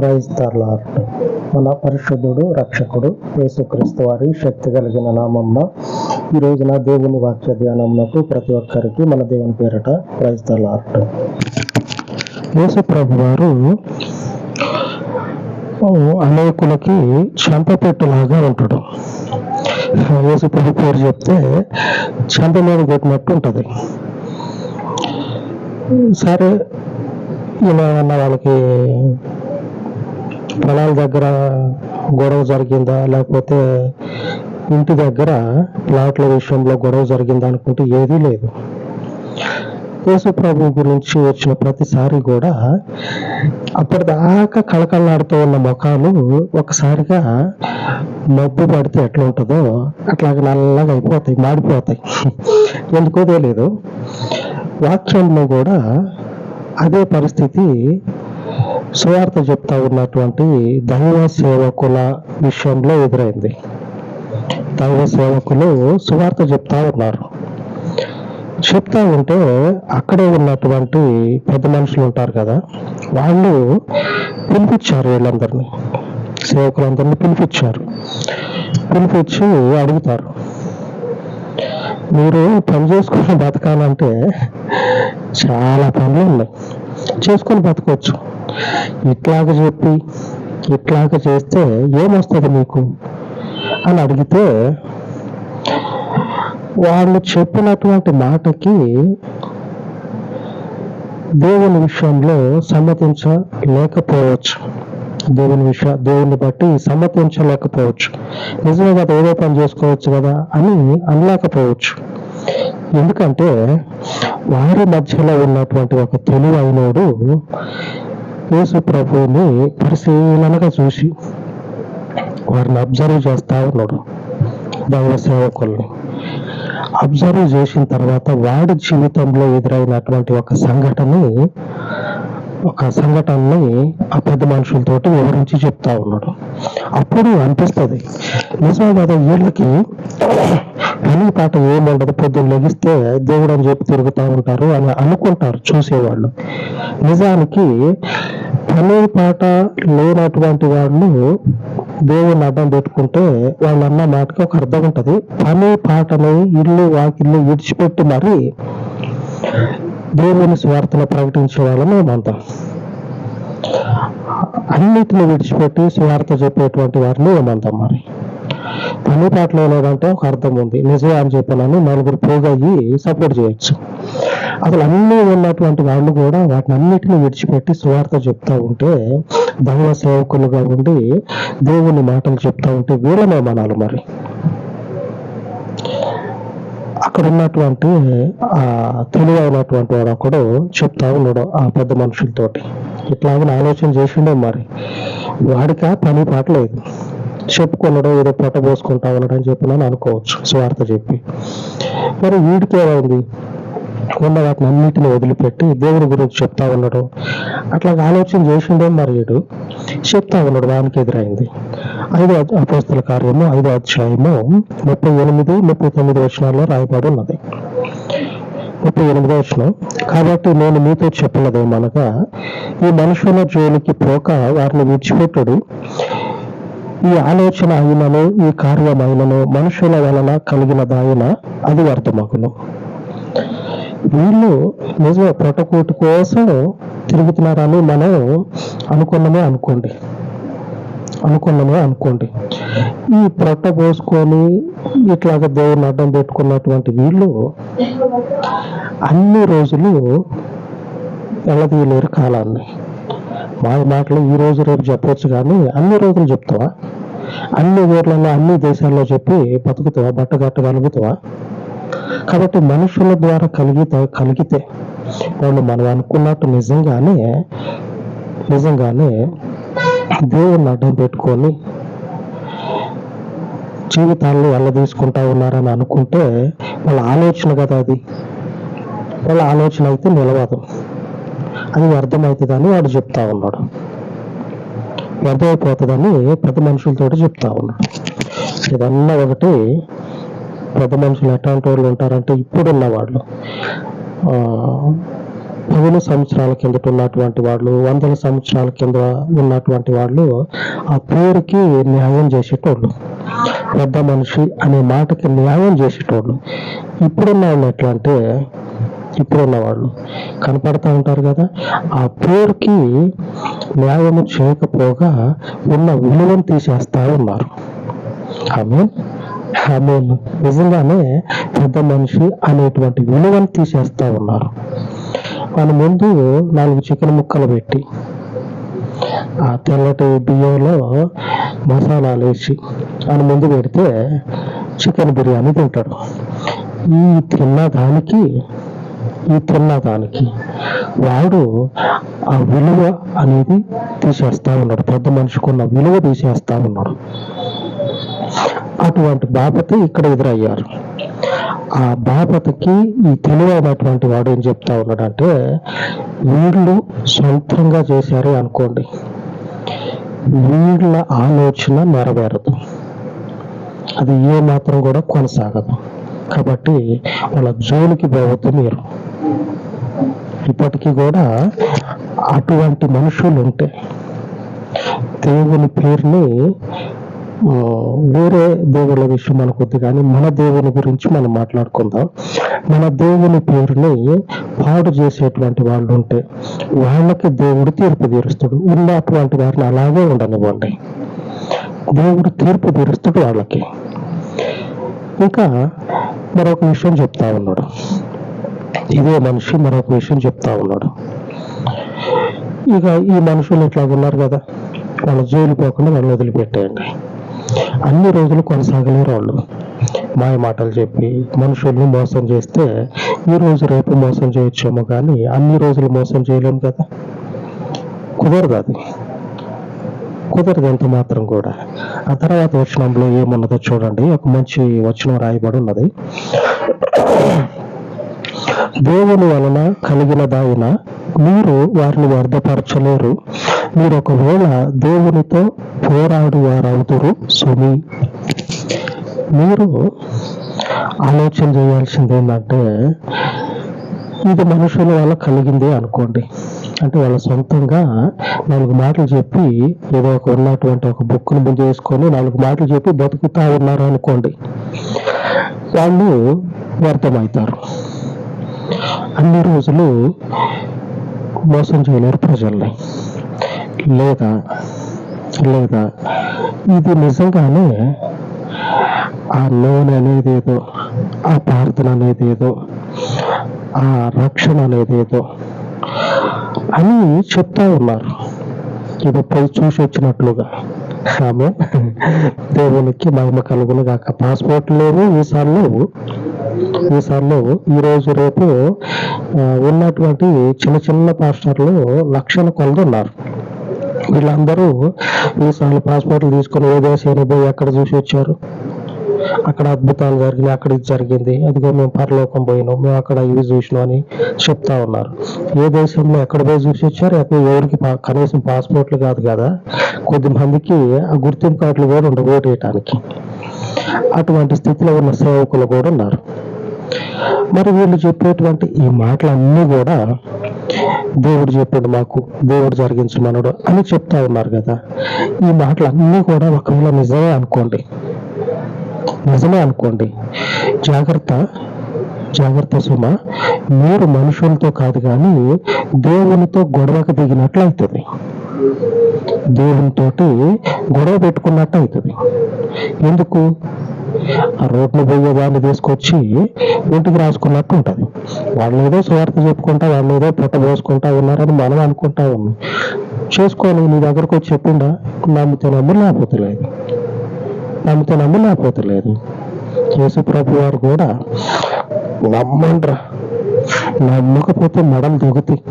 క్రైస్తలార్ట్ మన పరిశుద్ధుడు రక్షకుడు యేసుక్రీస్తు వారి శక్తి కలిగిన నామమ్మ ఈ రోజున దేవుని వాక్య ధ్యానంలో ప్రతి ఒక్కరికి మన దేవుని పేరట క్రైస్తలార్ట్ యేసు ప్రభు వారు అనేకులకి చెంపపెట్టులాగా ఉంటాడు. యేసు ప్రభు పేరు చెప్తే చెంప మీద కొట్టినట్టు ఉంటుంది. సరే ఈయన వాళ్ళకి పొలాల దగ్గర గొడవ జరిగిందా? లేకపోతే ఇంటి దగ్గర ప్లాట్ల విషయంలో గొడవ జరిగిందా అనుకుంటే ఏదీ లేదు. యేసు ప్రభు గురించి వచ్చిన ప్రతిసారి కూడా అప్పటిదాకా కళకళలాడుతూ ఉన్న ముఖాలు ఒకసారిగా మబ్బు పడితే ఎట్లా ఉంటుందో అట్లాగే నల్లగా అయిపోతాయి మాడిపోతాయి. ఎందుకో తెలియదు వాక్యంలో కూడా అదే పరిస్థితి సువార్త చెప్తా ఉన్నటువంటి దైవ సేవకుల విషయంలో ఎదురైంది. దైవ సేవకులు సువార్త చెప్తా ఉన్నారు. చెప్తా ఉంటే అక్కడే ఉన్నటువంటి పెద్ద మనుషులు ఉంటారు కదా వాళ్ళు పిలిపించారు వీళ్ళందరినీ. సేవకులందరినీ పిలిపించారు. పిలిపించి అడుగుతారు. మీరు పని చేసుకుని బతకాలంటే చాలా పనులు ఉన్నాయి. చేసుకొని బతకవచ్చు ఇట్లాగ చెప్పి ఇట్లాగ చేస్తే ఏమొస్తుంది మీకు అని అడిగితే వాళ్ళు చెప్పినటువంటి మాటకి దేవుని విషయంలో సమ్మతించలేకపోవచ్చు దేవుని విషయ దేవుని బట్టి సమ్మతించలేకపోవచ్చు. నిజమే కదా ఏదో పని చేసుకోవచ్చు కదా అని అనలేకపోవచ్చు. ఎందుకంటే వారి మధ్యలో ఉన్నటువంటి ఒక తెలివైనడు యేసు ప్రభువుని పరిశీలనగా చూసి వారిని అబ్జర్వ్ చేస్తా ఉన్నాడు దైవ సేవకుల్ని. అబ్జర్వ్ చేసిన తర్వాత వాడి జీవితంలో ఎదురైనటువంటి ఒక సంఘటనని ఒక సంఘటనని ఆ పెద్ద మనుషులతోటి వివరించి చెప్తా ఉన్నాడు. అప్పుడు అనిపిస్తుంది నిజమే కదా వీళ్ళకి పని పాట ఏముండదు పొద్దున్న లెగిస్తే దేవుడు అని చెప్పి తిరుగుతూ ఉంటారు అని అనుకుంటారు చూసేవాళ్ళు. నిజానికి పని పాట లేనటువంటి వాళ్ళు దేవుని అడ్డం పెట్టుకుంటే వాళ్ళు అన్న మాటకి ఒక అర్థం ఉంటది. పని పాటని ఇల్లు వాకిల్లు విడిచిపెట్టి మరి దేవుని స్వార్థను ప్రకటించే వాళ్ళని మేమంతా అన్నిటిని విడిచిపెట్టి స్వార్థ చెప్పేటువంటి వారిని ఏమంటాం మరి? పని పాటలో లేదంటే ఒక అర్థం ఉంది. నిజమే అని చెప్పినాను నలుగురు పోగయ్యి సపోర్ట్ చేయొచ్చు. అసలు అన్ని ఉన్నటువంటి వాళ్ళు కూడా వాటిని అన్నిటిని విడిచిపెట్టి స్వార్థ చెప్తా ఉంటే దైవ సేవకులుగా ఉండి దేవుని మాటలు చెప్తా ఉంటే వీళ్ళనే మనాలి మరి. అక్కడ ఉన్నటువంటి ఆ తెలివైనటువంటి వాడు ఒకడు చెప్తా ఉన్నాడు ఆ పెద్ద మనుషులతోటి. ఇట్లాగని ఆలోచన చేసిండే మరి? వాడికి ఆ పని పాట లేదు. చెప్పుకున్నాడు ఏదో పొట్ట పోసుకుంటా ఉన్నాడు అని చెప్పి నేను అనుకోవచ్చు. స్వార్థ చెప్పి. మరి వీడికి ఏమైంది ఉన్న వాటిని అన్నిటిని వదిలిపెట్టి దేవుని గురించి చెప్తా ఉన్నాడు అట్లా ఆలోచన చేసిండే మరి వీడు చెప్తా ఉన్నాడు వానికి ఎదురైంది. ఐదో అపోస్తుల కార్యము ఐదో అధ్యాయము ముప్పై ఎనిమిది ముప్పై తొమ్మిది వచనాల్లో రాయబడి ఉన్నది. ముప్పై ఎనిమిదో వచ్చిన కాబట్టి నేను మీతో చెప్పినదేమనగా ఈ మనుషుల జోలికి పోక వారిని విడిచిపెట్టుడు. ఈ ఆలోచన అయినను ఈ కార్యమైనను మనుషుల వలన కలిగినదాయిన అది అర్థమగును. వీళ్ళు నిజమే పొట్టకూటి కోసం తిరుగుతున్నారని మనం అనుకున్నమే అనుకోండి. అనుకున్నమే అనుకోండి. ఈ పొట్ట పోసుకొని ఇట్లాగ దేవుని అడ్డం పెట్టుకున్నటువంటి వీళ్ళు అన్ని రోజులు ఎలదీయలేరు కాలాన్ని. మా మాటలు ఈ రోజు రేపు చెప్పొచ్చు కానీ అన్ని రోజులు చెప్తావా? అన్ని ఊర్లలో అన్ని దేశాల్లో చెప్పి బతుకుతావా? బట్ట కట్టగలుగుతావా కాబట్టి మనుషుల ద్వారా కలిగితే కలిగితే వాళ్ళు మనం అనుకున్నట్టు నిజంగానే నిజంగానే దేవుణ్ణి అడ్డం పెట్టుకొని జీవితాన్ని వెళ్ళదీసుకుంటా ఉన్నారని అనుకుంటే వాళ్ళ ఆలోచన కదా అది. వాళ్ళ ఆలోచన అయితే నిలవదు. అది వ్యర్థమవుతుందని వాడు చెప్తా ఉన్నాడు. వ్యర్థమైపోతుందని పెద్ద మనుషులతో చెప్తా ఉన్నాడు. ఇదన్నా ఒకటి పెద్ద మనుషులు ఎట్లాంటి వాళ్ళు ఉంటారంటే ఇప్పుడున్న వాళ్ళు పదిహేను సంవత్సరాల కిందట ఉన్నటువంటి వాళ్ళు వందల సంవత్సరాల కింద ఉన్నటువంటి వాళ్ళు ఆ పేరుకి న్యాయం చేసేటోళ్ళు. పెద్ద మనిషి అనే మాటకి న్యాయం చేసేటోళ్ళు. ఇప్పుడున్న వాళ్ళు ఎట్లా అంటే ఇప్పుడున్న వాళ్ళు కనపడతా ఉంటారు కదా ఆ పేరుకి న్యాయం చేయకపోగా ఉన్న విలువను తీసేస్తా ఉన్నారు. ఆమె ఆమె నిజంగానే పెద్ద మనిషి అనేటువంటి విలువను తీసేస్తా ఉన్నారు. మన ముందు నాలుగు చికెన్ ముక్కలు పెట్టి ఆ తెల్లటి బియ్యంలో మసాలాలు వేసి ఆయన ముందు పెడితే చికెన్ బిర్యానీ తింటాడు. ఈ తిన్న దానికి ఈ తిన్నదానికి వాడు ఆ విలువ అనేది తీసేస్తా ఉన్నాడు. పెద్ద మనిషికి ఉన్న విలువ తీసేస్తా ఉన్నాడు. అటువంటి బాపతి ఇక్కడ ఎదురయ్యారు. ఆ బాపతికి ఈ తెలివైనటువంటి వాడు ఏం చెప్తా ఉన్నాడంటే వీళ్ళు సొంతంగా చేశారు అనుకోండి. వీళ్ళ ఆలోచన నెరవేరదు. అది ఏ మాత్రం కూడా కొనసాగదు. కాబట్టి వాళ్ళ జోలికి పోవద్దు మీరు. ఇప్పటికీ కూడా అటువంటి మనుషులు ఉంటే దేవుని పేరుని వేరే దేవుళ్ళ విషయం మనకు వద్దు కానీ మన దేవుని గురించి మనం మాట్లాడుకుందాం. మన దేవుని పేరుని పాడు చేసేటువంటి వాళ్ళు ఉంటే వాళ్ళకి దేవుడు తీర్పు తీరుస్తాడు. ఉన్నటువంటి వారిని అలాగే ఉండనివ్వండి. దేవుడు తీర్పు తీరుస్తాడు వాళ్ళకి. ఇంకా మరొక విషయం చెప్తా ఉన్నాడు. ఇదే మనిషి మరొక విషయం చెప్తా ఉన్నాడు. ఇక ఈ మనుషులు ఇట్లా ఉన్నారు కదా వాళ్ళ జైలు పోకుండా వాళ్ళు వదిలిపెట్టేయండి. అన్ని రోజులు కొనసాగలేరు వాళ్ళు. మాయ మాటలు చెప్పి మనుషుల్ని మోసం చేస్తే ఈ రోజు రేపు మోసం చేయొచ్చేమో కానీ అన్ని రోజులు మోసం చేయలేము కదా. కుదరదు అది. కుదరదు ఎంత మాత్రం కూడా. ఆ తర్వాత వచనంలో ఏమున్నదో చూడండి. ఒక మంచి వచనం రాయబడి ఉన్నది. దేవుని వలన కలిగిన మీరు వారిని వర్ధపరచలేరు మీరు ఒకవేళ దేవునితో పోరాడు వారవుతురు సుమి. మీరు ఆలోచన చేయాల్సింది ఏంటంటే ఇది మనుషుల వల్ల కలిగింది అనుకోండి. అంటే వాళ్ళ సొంతంగా నాలుగు మాటలు చెప్పి ఏదో ఒక ఉన్నటువంటి ఒక బుక్ను ముందు చేసుకొని నాలుగు మాటలు చెప్పి బతుకుతా ఉన్నారు అనుకోండి వాళ్ళు వ్యర్థమవుతారు. అన్ని రోజులు మోసం చేయలేరు ప్రజల్ని. లేదా లేదా ఇది నిజంగానే ఆ లోన్ అనేది ఏదో ఆ ప్రార్థన అనేది ఏదో ఆ రక్షణ అనేది ఏదో అని చెప్తా ఉన్నారు. ఇది పోయి చూసి వచ్చినట్లుగా. ఆమె దేవునికి మహిమ కలుగును కాక పాస్పోర్ట్ లేవు వీసాలు లేవు. వీసాలు ఈరోజు ఈ రోజు రేపు ఉన్నటువంటి చిన్న చిన్న పాస్టర్లు లక్షల కొలది ఉన్నారు. వీళ్ళందరూ వీసాలు పాస్పోర్ట్లు తీసుకొని ఏ దేశానికి పోయి ఎక్కడ చూసి వచ్చారు? అక్కడ అద్భుతాలు జరిగినాయి అక్కడ ఇది జరిగింది. అదిగో మేము పరలోకం పోయినాం మేము అక్కడ ఇవి చూసినాం అని చెప్తా ఉన్నారు. ఏ దేశంలో ఎక్కడ పోయి చూసి వచ్చారు? ఎక్కడ ఎవరికి పా- కనీసం పాస్పోర్ట్లు కాదు కదా. కొద్ది మందికి ఆ గుర్తింపు కార్డులు కూడా ఉండవు ఓటు వేయటానికి అటువంటి స్థితిలో ఉన్న సేవకులు కూడా ఉన్నారు. మరి వీళ్ళు చెప్పేటువంటి ఈ మాటలన్నీ కూడా దేవుడు చెప్పాడు మాకు దేవుడు జరిగించమనుడు అని చెప్తా ఉన్నారు కదా. ఈ మాటలన్నీ కూడా ఒకవేళ నిజమే అనుకోండి నిజమే అనుకోండి జాగ్రత్త జాగ్రత్త సుమ మీరు మనుషులతో కాదు కానీ దేవునితో గొడవకు దిగినట్లు అవుతుంది దేవునితోటి గొడవ పెట్టుకున్నట్టు అవుతుంది ఎందుకు? రోడ్లు పోయే వాళ్ళు తీసుకొచ్చి ఇంటికి రాసుకున్నట్టు ఉంటుంది. వాళ్ళు ఏదో స్వార్థ చెప్పుకుంటా వాళ్ళు ఏదో పొట్ట పోసుకుంటా ఉన్నారని మనం అనుకుంటా ఉన్నాం. చేసుకోని నీ దగ్గరకు వచ్చి చెప్పిండా? నమ్మితే నమ్ము లేకపోతే లేదు. నమ్మితే నమ్ము లేకపోతే లేదు. యేసు ప్రభు వారు కూడా నమ్మండ్రా నమ్మకపోతే మడలు దొగుతాయి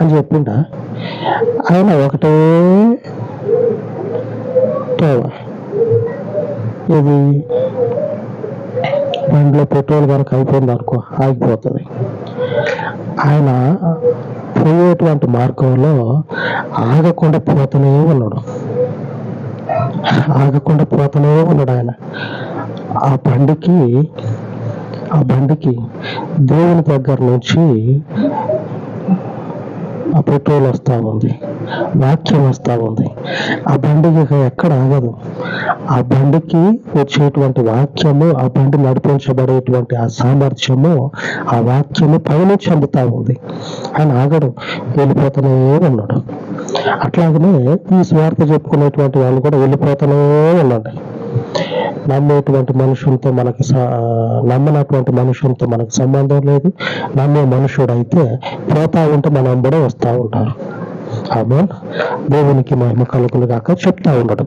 అని చెప్పిండా? ఆయన ఒకటే తోవ. ఇది బండిలో పెట్రోల్ కనుక అయిపోయింది అనుకో ఆగిపోతుంది. ఆయన పోయేటువంటి మార్గంలో ఆగకుండా పోతూనే ఉన్నాడు. ఆగకుండా పోతూనే ఉన్నాడు ఆయన. ఆ బండికి ఆ బండికి దేవుని దగ్గర నుంచి ఆ పెట్రోల్ వస్తూ ఉంది. వాక్యం వస్తూ ఉంది. ఆ బండికి ఎక్కడ ఆగదు. ఆ బండికి వచ్చేటువంటి వాక్యము ఆ బండి నడిపించబడేటువంటి ఆ సామర్థ్యము ఆ వాక్యము పైనుంచి అందుతా ఉంది. ఆయన ఆగడు వెళ్ళిపోతూనే ఉన్నాడు. అట్లాగనే ఈ స్వార్థ చెప్పుకునేటువంటి వాళ్ళు కూడా వెళ్ళిపోతూనే ఉన్నాడు నమ్మేటువంటి మనుషులతో మనకి నమ్మనటువంటి మనుషులతో మనకు సంబంధం లేదు. నమ్మే మనుషుడు అయితే పోతా ఉంటే మన అంబడే వస్తూ ఉంటారు. ఆమె దేవునికి మహిమ కలుగులు కాక చెప్తా ఉండడం.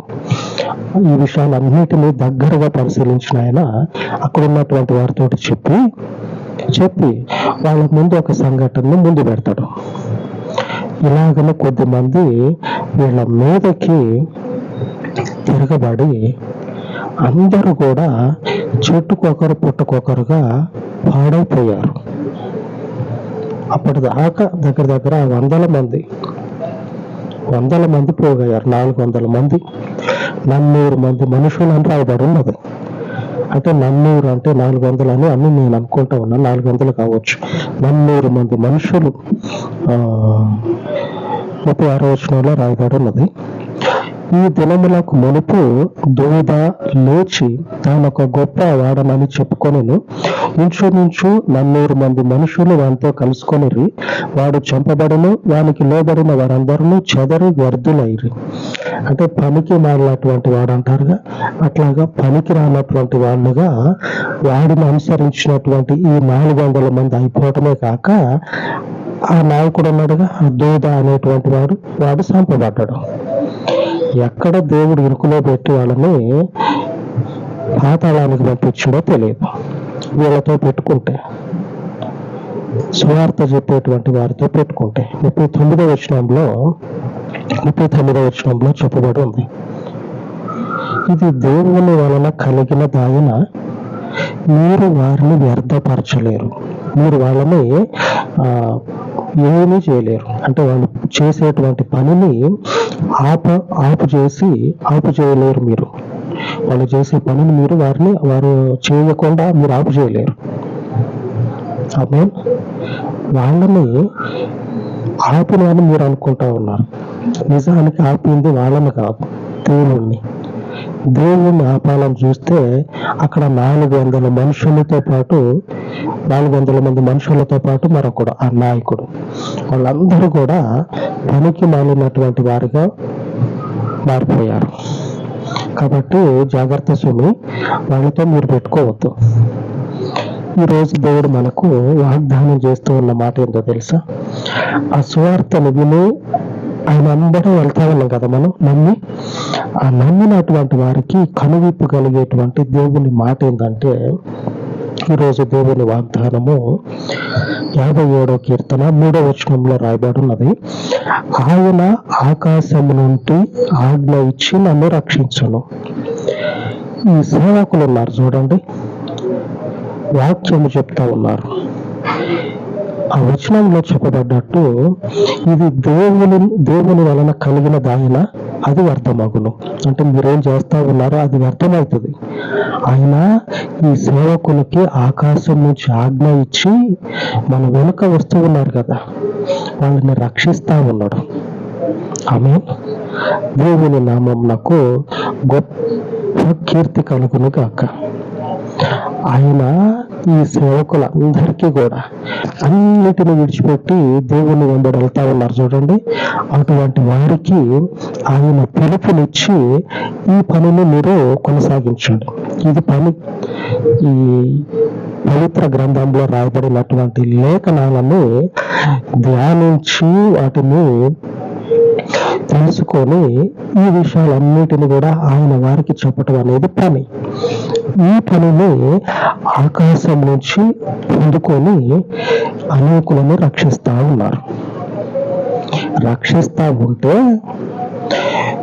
ఈ విషయాలన్నిటినీ దగ్గరగా పరిశీలించిన ఆయన అక్కడ ఉన్నటువంటి వారితో చెప్పి చెప్పి వాళ్ళ ముందు ఒక సంఘటనను ముందు పెడతాడు. ఇలాగనే కొద్దిమంది వీళ్ళ మీదకి తిరగబడి అందరూ కూడా చెట్టుకొకరు పుట్టుకొకరుగా పాడైపోయారు. అప్పటిదాకా దగ్గర దగ్గర వందల మంది వందల మంది పోగయ్యారు నాలుగు వందల మంది. నన్నూరు మంది మనుషులు అని రాయబడి ఉన్నది. అంటే నన్నూరు అంటే నాలుగు వందలు అని అన్ని నేను అనుకుంటా ఉన్నా నాలుగు వందలు కావచ్చు. నన్నూరు మంది మనుషులు ముప్పై ఆరో వచనంలో రాయబడి ఉన్నది. ఈ దినములకు మునుపు దూద లేచి తానొక ఒక గొప్ప వాడనని చెప్పుకొనిను. ఇంచుమించు నన్నూరు మంది మనుషులు వానితో కలుసుకొనిరి. వాడు చంపబడును వానికి లోబడిన వారందరూ చెదరి వ్యర్థులైరి. అంటే పనికి మారినటువంటి వాడు అంటారుగా అట్లాగా పనికి రానటువంటి వాళ్ళుగా వాడిని అనుసరించినటువంటి ఈ నాలుగు వందల మంది అయిపోవటమే కాక ఆ నాయకుడు ఉన్నాడుగా ఆ దూద అనేటువంటి వాడు వాడు చంపబడ్డాడు. ఎక్కడ దేవుడు ఇరుకులో పెట్టి వాళ్ళని పాతాళానికి పంపించడో తెలియదు. వీళ్ళతో పెట్టుకుంటే సువార్త చెప్పేటువంటి వారితో పెట్టుకుంటే. ముప్పై తొమ్మిదో వచనంలో ముప్పై తొమ్మిదో వచనంలో చెప్పబడి ఉంది. ఇది దేవుని వలన కలిగిన దాయన మీరు వారిని వ్యర్థపరచలేరు. మీరు వాళ్ళని ఏమీ చేయలేరు. అంటే వాళ్ళు చేసేటువంటి పనిని ఆప ఆపు చేసి ఆపు చేయలేరు మీరు. వాళ్ళు చేసే పనిని మీరు వారిని వారు చేయకుండా మీరు ఆపు చేయలేరు. ఆమె వాళ్ళని ఆపిన అని మీరు అనుకుంటా ఉన్నారు. నిజానికి ఆపింది వాళ్ళని కాదు దేవుణ్ణి. దేవుని ఆపాలని చూస్తే అక్కడ నాలుగు వందల మనుషులతో పాటు నాలుగు వందల మంది మనుషులతో పాటు మరొకడు ఆ నాయకుడు. వాళ్ళందరూ కూడా పనికి మాలినటువంటి వారిగా మారిపోయారు. కాబట్టి జాగ్రత్త సుమి వాళ్ళతో మీరు పెట్టుకోవద్దు. ఈ రోజు దేవుడు మనకు వాగ్దానం చేస్తూ ఉన్న మాట ఏంటో తెలుసా? ఆ సువార్తను విని ఆయన అందరూ వెళ్తా ఉన్నాం కదా మనం నమ్మి. ఆ నమ్మినటువంటి వారికి కనువిప్పు కలిగేటువంటి దేవుని మాట ఏంటంటే ఈరోజు దేవుని వాగ్దానము యాభై ఏడో కీర్తన మూడో వచనంలో రాయబడి ఉన్నది ఆయన ఆకాశం నుండి ఆజ్ఞ ఇచ్చి నన్ను రక్షించను. ఈ సేవకులు ఉన్నారు చూడండి. వాక్యము చెప్తా ఉన్నారు. ఆ వచనంలో చెప్పబడ్డట్టు ఇది దేవుని దేవుని వలన కలిగిన దాయన అది వ్యర్థమగును. అంటే మీరేం చేస్తా ఉన్నారో అది వ్యర్థమవుతుంది. ఆయన ఈ సేవకులకి ఆకాశం నుంచి ఆజ్ఞ ఇచ్చి మన వెనుక వస్తూ ఉన్నారు కదా వాళ్ళని రక్షిస్తా ఉన్నాడు. ఆమె దేవుని నామం నాకు గొప్ప కీర్తి కలుగును కాక ఆయన ఈ సేవకులందరికీ కూడా అన్నిటిని విడిచిపెట్టి దేవుని వెంబడి వెళ్తా ఉన్నారు చూడండి. అటువంటి వారికి ఆయన పిలుపునిచ్చి ఈ పనిని మీరు కొనసాగించండి. ఇది పని. ఈ పవిత్ర గ్రంథంలో రాయబడినటువంటి లేఖనాలను ధ్యానించి వాటిని తెలుసుకొని ఈ విషయాలన్నిటిని కూడా ఆయన వారికి చెప్పటం అనేది పని. ఈ పనిని ఆకాశం నుంచి పొందుకొని అనేకులను రక్షిస్తా ఉన్నారు. రక్షిస్తా ఉంటే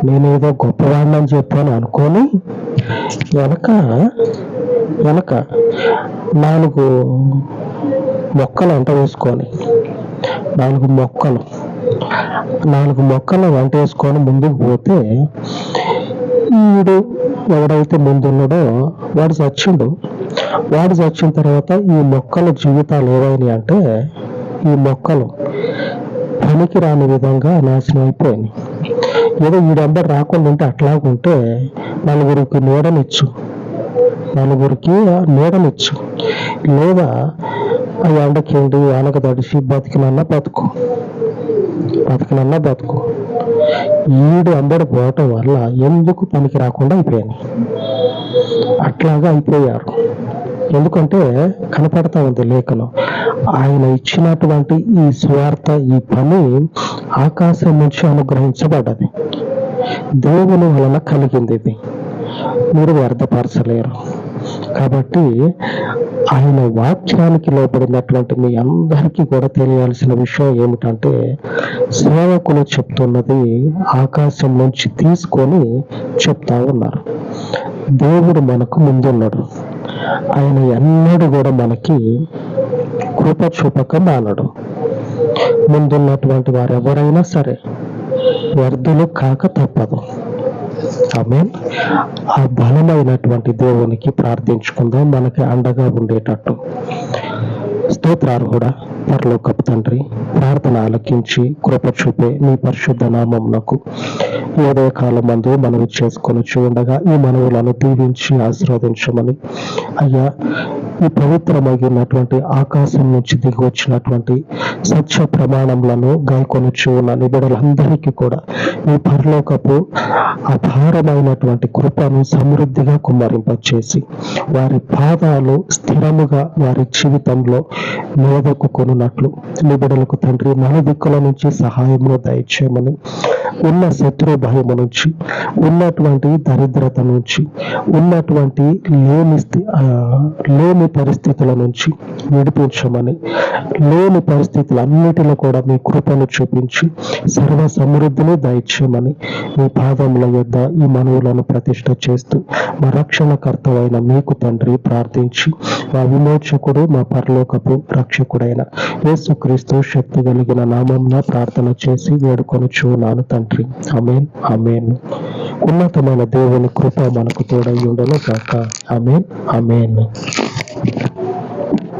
నేనేదో గొప్పవాడిని అని చెప్పాను అనుకొని వెనక వెనక నాలుగు మొక్కలు వంట వేసుకొని నాలుగు మొక్కలు నాలుగు మొక్కలు వంట వేసుకొని ముందుకు పోతే ఈడు ఎవడైతే ముందున్నాడో వాడు చచ్చిండు. వాడు చచ్చిన తర్వాత ఈ మొక్కల జీవితాలు ఏవైనాయి అంటే ఈ మొక్కలు పనికి రాని విధంగా నాశనం అయిపోయింది ఏదో వీడంబడి రాకుండా ఉంటే అట్లాగుంటే నలుగురికి నీడనిచ్చు నలుగురికి నీడనిచ్చు లేదా ఆ ఎండకేంటి? వానక తడిసి బతికినన్నా బతుకు. బతికినన్నా బతుకు. ఈడు అంబడి పోవటం వల్ల ఎందుకు పనికి రాకుండా అయిపోయాను అట్లాగా అయిపోయారు. ఎందుకంటే కనపడతా ఉంది లేఖనం ఆయన ఇచ్చినటువంటి ఈ స్వార్థ ఈ పని ఆకాశం నుంచి అనుగ్రహించబడ్డది. దేవుని వలన కలిగింది ఇది. మీరు వ్యర్థపరచలేరు. కాబట్టి ఆయన వాక్యానికి లోపడినటువంటి మీ అందరికీ కూడా తెలియాల్సిన విషయం ఏమిటంటే సేవకులు చెప్తున్నది ఆకాశం నుంచి తీసుకొని చెప్తా ఉన్నారు. దేవుడు మనకు ముందున్నాడు. ఆయన ఎన్నడూ కూడా మనకి కృప చూపక మానడు ముందున్నటువంటి వారు ఎవరైనా సరే వ్యర్థులు కాక తప్పదు. ఆమె ఆ బలమైనటువంటి దేవునికి ప్రార్థించుకుందాం. మనకి అండగా ఉండేటట్టు. స్తోత్రార్హుడ పరలోకపు తండ్రి ప్రార్థన ఆలకించి కృప చూపే మీ పరిశుద్ధ నామమునకు ఏదో కాలం మందు మనవి చేసుకొని చూడగా ఈ మనవులను దీవించి ఆశీర్వదించమని. అయ్యా ఈ పవిత్రమైనటువంటి ఆకాశం నుంచి దిగి వచ్చినటువంటి సత్య ప్రమాణములను గాయకొనుచు ఉన్న నిబిడలందరికీ కూడా ఈ పరలోకపు అపారమైనటువంటి కృపను సమృద్ధిగా కుమ్మరింపచేసి వారి పాదాలు స్థిరముగా వారి జీవితంలో మీదకు ఉన్నట్లు నీ బిడ్డలకు తండ్రి నలుదిక్కుల నుంచి సహాయమును దయచేయమని ఉన్న శత్రు భయము నుంచి ఉన్నటువంటి దరిద్రత నుంచి ఉన్నటువంటి లేని లేని పరిస్థితుల నుంచి విడిపించమని లేని పరిస్థితులన్నిటిలో కూడా మీ కృపను చూపించి సర్వ సమృద్ధిని దయచేయమని మీ పాదముల యొద్ద ఈ మనవులను ప్రతిష్ట చేస్తూ మా రక్షణకర్తవైన మీకు తండ్రి ప్రార్థించి మా విమోచకుడు మా పరలోకపు రక్షకుడైన యేసుక్రీస్తు శక్తి కలిగిన నామంన ప్రార్థన చేసి వేడుకొని చూనాను తండ్రి. అమేన్ అమేన్ ఉన్నతమైన దేవుని కృప మనకు తోడై ఉండను కాక అమేన్ అమేన్